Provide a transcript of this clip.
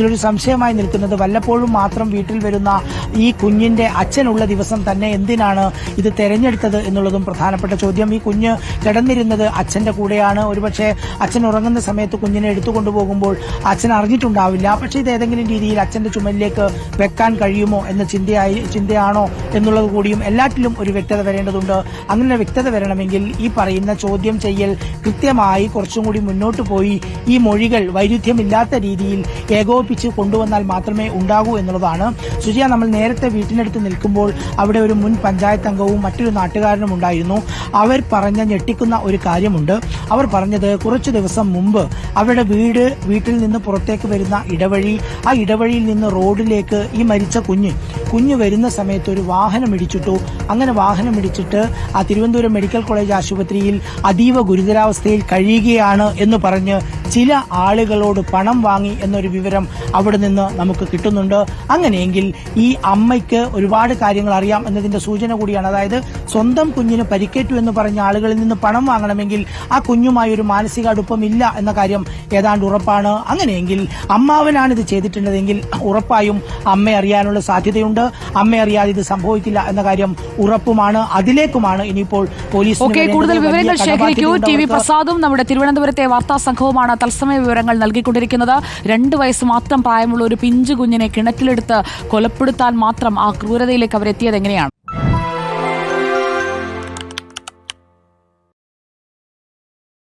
ഇതിലൊരു സംശയമായി നിൽക്കുന്നത് വല്ലപ്പോഴും മാത്രം വീട്ടിൽ വരുന്ന ഈ കുഞ്ഞിന്റെ അച്ഛനുള്ള ദിവസം തന്നെ എന്തിനാണ് ഇത് തെരഞ്ഞെടുത്തത് എന്നുള്ളതും പ്രധാനപ്പെട്ട ചോദ്യം. ഈ കുഞ്ഞ് കിടന്നിരുന്നത് അച്ഛന്റെ കൂടെയാണ്. ഒരുപക്ഷെ അച്ഛൻ ഉറങ്ങുന്ന സമയത്ത് കുഞ്ഞിനെ എടുത്തുകൊണ്ടുപോകുമ്പോൾ അച്ഛൻ അറിഞ്ഞിട്ടുണ്ടാവില്ല. പക്ഷേ ഇത് ഏതെങ്കിലും രീതിയിൽ അച്ഛന്റെ ചുമലിലേക്ക് വെക്കാൻ കഴിയുമോ എന്ന ചിന്തയായി ചിന്തയാണോ എന്നുള്ളത് കൂടിയും എല്ലാറ്റിലും ഒരു വ്യക്തത വരേണ്ടതുണ്ട്. അങ്ങനെ വ്യക്തത വരണമെങ്കിൽ ഈ പറയുന്ന ചോദ്യം ചെയ്യൽ കൃത്യമായി കുറച്ചും കൂടി മുന്നോട്ട് പോയി. ഈ മൊഴികൾ വൈരുദ്ധ്യമില്ലാത്ത രീതിയിൽ ഏകോപിപ്പിച്ച് കൊണ്ടുവന്നാൽ മാത്രമേ ഉണ്ടാകൂ എന്നുള്ളതാണ്. സുജിയ നമ്മൾ നേരത്തെ വീട്ടിനടുത്ത് നിൽക്കുമ്പോൾ അവിടെ ഒരു മുൻ പഞ്ചായത്ത് അംഗവും മറ്റൊരു നാട്ടുകാരനും ഉണ്ടായിരുന്നു. അവർ പറഞ്ഞ ഞെട്ടിക്കുന്ന ഒരു കാര്യമുണ്ട്. അവർ പറഞ്ഞത് കുറച്ചു ദിവസം മുമ്പ് അവരുടെ വീട് വീട്ടിൽ നിന്ന് പുറത്തേക്ക് വരുന്ന ഇടവഴി ആ ഇടവഴിയിൽ നിന്ന് റോഡിലേക്ക് ഈ മരിച്ച കുഞ്ഞ് കുഞ്ഞ് വരുന്ന സമയത്ത് ഒരു വാഹനം ഇടിച്ചിട്ടു. അങ്ങനെ വാഹനം ഇടിച്ചിട്ട് ആ തിരുവനന്തപുരം മെഡിക്കൽ കോളേജ് ആശുപത്രിയിൽ അതീവ ഗുരുതരാവസ്ഥയിൽ കഴിയുകയാണ് എന്ന് പറഞ്ഞ് ചില ആളുകളോട് പണം വാങ്ങി എന്നൊരു വിവരം അവിടെ നിന്ന് നമുക്ക് കിട്ടുന്നുണ്ട്. അങ്ങനെയെങ്കിൽ ഈ അമ്മയ്ക്ക് ഒരുപാട് കാര്യങ്ങൾ അറിയാം എന്നതിന്റെ സൂചന കൂടിയാണ്. അതായത് സ്വന്തം കുഞ്ഞിന് പരിക്കേറ്റു എന്ന് പറഞ്ഞ ആളുകളിൽ നിന്ന് പണം വാങ്ങണമെങ്കിൽ ആ കുഞ്ഞുമായി ഒരു മാനസിക അടുപ്പം ഇല്ല എന്ന കാര്യം ഏതാണ്ട് ഉറപ്പാണ്. അങ്ങനെയെങ്കിൽ അമ്മാവനാണ് ഇത് ചെയ്തിട്ടുള്ളതെങ്കിൽ ഉറപ്പായും അമ്മ അറിയാനുള്ള സാധ്യതയുണ്ട്. അമ്മ അറിയാതെ ഇത് സംഭവിക്കില്ല എന്ന കാര്യം ഉറപ്പുമാണ്. അതിലേക്കുമാണ് ഇനിയിപ്പോൾ പോലീസ് കൂടുതൽ വിവരങ്ങൾ ശേഖരിക്കൂ. ടി വി പ്രസാദും നമ്മുടെ തിരുവനന്തപുരത്തെ വാർത്താ സംഘവുമാണ് തത്സമയ വിവരങ്ങൾ നൽകിക്കൊണ്ടിരിക്കുന്നത്. രണ്ട് വയസ്സ് മാത്രം പ്രായമുള്ള ഒരു പിഞ്ചു കുഞ്ഞിനെ കിണറ്റിലെടുത്ത് കൊലപ്പെടുത്താൻ മാത്രം ആ ക്രൂരതയിലേക്ക് അവരെത്തിയത് എങ്ങനെയാണ്